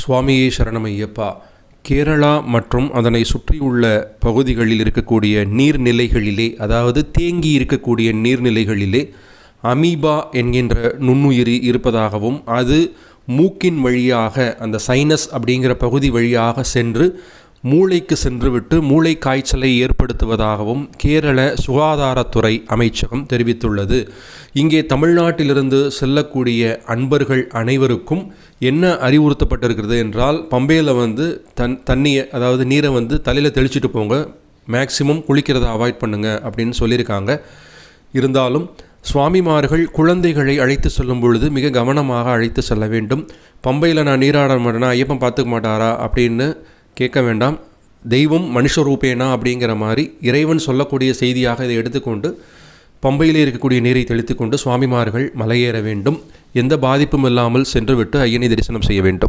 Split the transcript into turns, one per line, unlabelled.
சுவாமியே சரணமையப்பா கேரளா மற்றும் அதனை சுற்றியுள்ள பகுதிகளில் இருக்கக்கூடிய நீர்நிலைகளிலே அதாவது தேங்கி இருக்கக்கூடிய நீர்நிலைகளிலே அமீபா என்கின்ற நுண்ணுயிரி இருப்பதாகவும் அது மூக்கின் வழியாக அந்த சைனஸ் அப்படிங்கிற பகுதி வழியாக சென்று மூளைக்கு சென்றுவிட்டு மூளை காய்ச்சலை ஏற்படுத்துவதாகவும் கேரள சுகாதாரத்துறை அமைச்சகம் தெரிவித்துள்ளது. இங்கே தமிழ்நாட்டிலிருந்து செல்லக்கூடிய அன்பர்கள் அனைவருக்கும் என்ன அறிவுறுத்தப்பட்டிருக்கிறது என்றால் பம்பையில் வந்து தன் தண்ணியை அதாவது நீரை வந்து தலையில் தெளிச்சிட்டு போங்க மேக்சிமம் குளிக்கிறத அவாய்ட் பண்ணுங்க அப்படின்னு சொல்லியிருக்காங்க. இருந்தாலும் சுவாமிமார்கள் குழந்தைகளை அழைத்து செல்லும் பொழுது மிக கவனமாக அழைத்து செல்ல வேண்டும். பம்பையில் நான் நீராட மாட்டேனா ஐயப்பன் பார்த்துக்க மாட்டாரா அப்படின்னு கேட்க வேண்டாம். தெய்வம் மனுஷ ரூபேனா அப்படிங்கிற மாதிரி இறைவன் சொல்லக்கூடிய செய்தியாக இதை எடுத்துக்கொண்டு பம்பையிலே இருக்கக்கூடிய நீரை தெளித்துக்கொண்டு சுவாமிமார்கள் மலையேற வேண்டும். எந்த பாதிப்பும் இல்லாமல் சென்றுவிட்டு ஐயனை தரிசனம் செய்ய வேண்டும்.